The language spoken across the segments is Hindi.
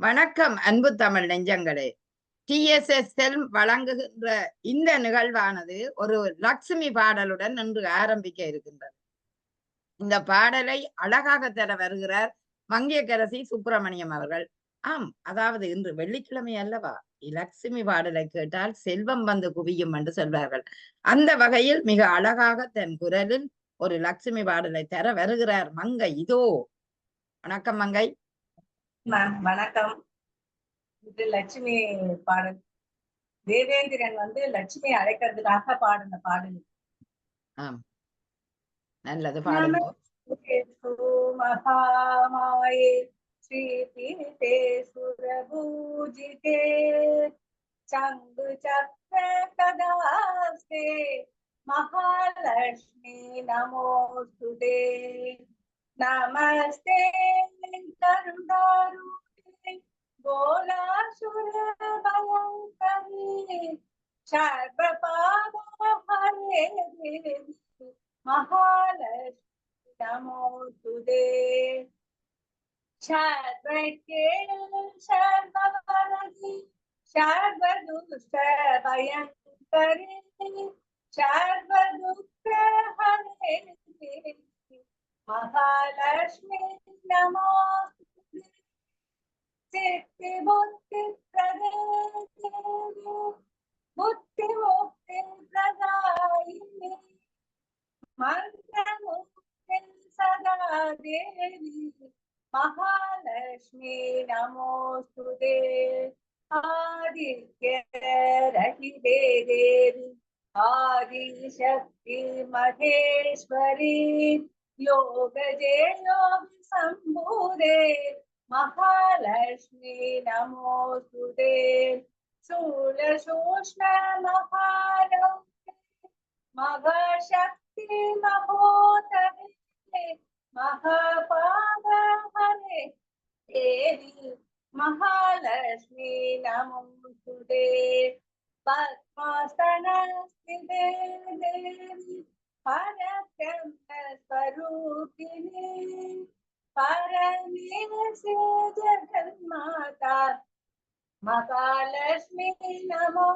வணக்கம் அன்பு தமிழ் நெஞ்சங்களே. டிஎஸ்எஸ் செல்ம் வழங்குகின்ற இந்த நிகழ்வானது ஒரு லட்சுமி பாடலுடன் இன்று ஆரம்பிக்க இருக்கின்றது. இந்த பாடலை அழகாக தர வருகிறார் மங்கியக்கரசி சுப்பிரமணியம் அவர்கள். ஆம் அதாவது இன்று வெள்ளிக்கிழமை அல்லவா? லட்சுமி பாடலை கேட்டால் செல்வம் வந்து குவியும் என்று சொல்வார்கள். அந்த வகையில் மிக அழகாக தன் குரலில் ஒரு லட்சுமி பாடலை தர வருகிறார் மங்கை. இதோ வணக்கம் மங்கை. மேம் வணக்கம். இது லட்சுமி பாடல். தேவேந்திரன் வந்து லட்சுமி அழைக்கிறதுக்காக பாடின பாடல். நல்லது மகாமாயே ஸ்ரீபீठे சுரபூஜிதே. சங்கு சக்கர கதாஸ்தே. மகாலட்சுமி நமோஸ்துதே नमस्ते करुणारूपे बोलासुरभयङ्करे सर्वपापहरे देवि महालक्ष्मि नमो तुदे। सर्वके सर्ववरदि सर्वदुष्टभयङ्करे सर्वदुःखहरे महालक्ष्मी नमो चित्ति बुद्धि बुद्धि मुक्ति प्रदाय मंत्र मुक्ति सदा देवी। महालक्ष्मी नमो सुदे आदि के रही दे देवी। आदिशक्ति महेश्वरी। योगजे योगसम्भूते महालक्ष्मी नमो सुदे शूल सूक्ष्म शूलसूक्ष्ममहारौते महाशक्ति महोत महोतवे महापादहरे, देवी महालक्ष्मी नमोऽस्तु ते। पद्मासनस्थिते देवी, हर ब्रह्म महालक्ष्मी नमो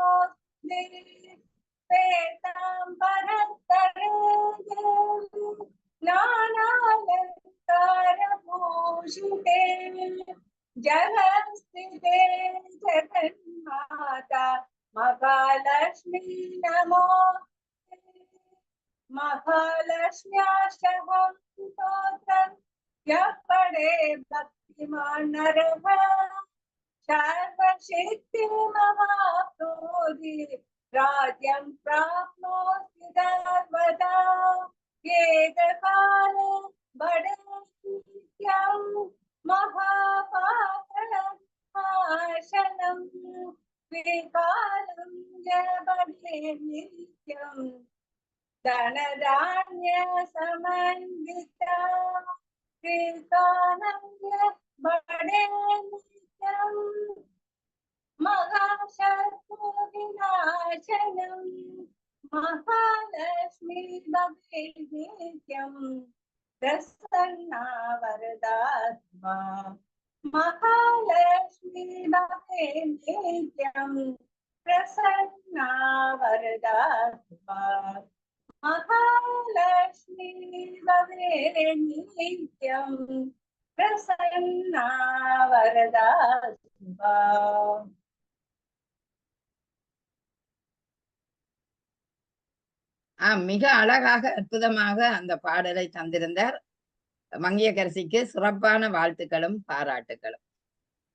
श्वेताम्बरतरे नानालङ्कारभूषिते जगत्स्थिते जगन्माता महालक्ष्मी नमो महालक्ष्म्याष्टकं स्तोत्रम् यः पडे भक्तिमान् नरः सर्वसिद्धिमवाप्नोति राज्यं प्राप्नोति सर्वदा। एककाल बडनित्यं महापापनाशनं विकालं जबडे नित्यं धनधान्यसमन्विता महाशत्रुविनाशनम् महालक्ष्मी भवे नित्यं प्रसन्ना वरदात्मा महालक्ष्मी भवे नित्यं प्रसन्ना वरदात्मा भवे नित्यं प्रसन्ना वरदात्मा ஆஹ் மிக அழகாக அற்புதமாக அந்த பாடலை தந்திருந்தார் மங்கியக்கரசிக்கு சிறப்பான வாழ்த்துக்களும் பாராட்டுகளும்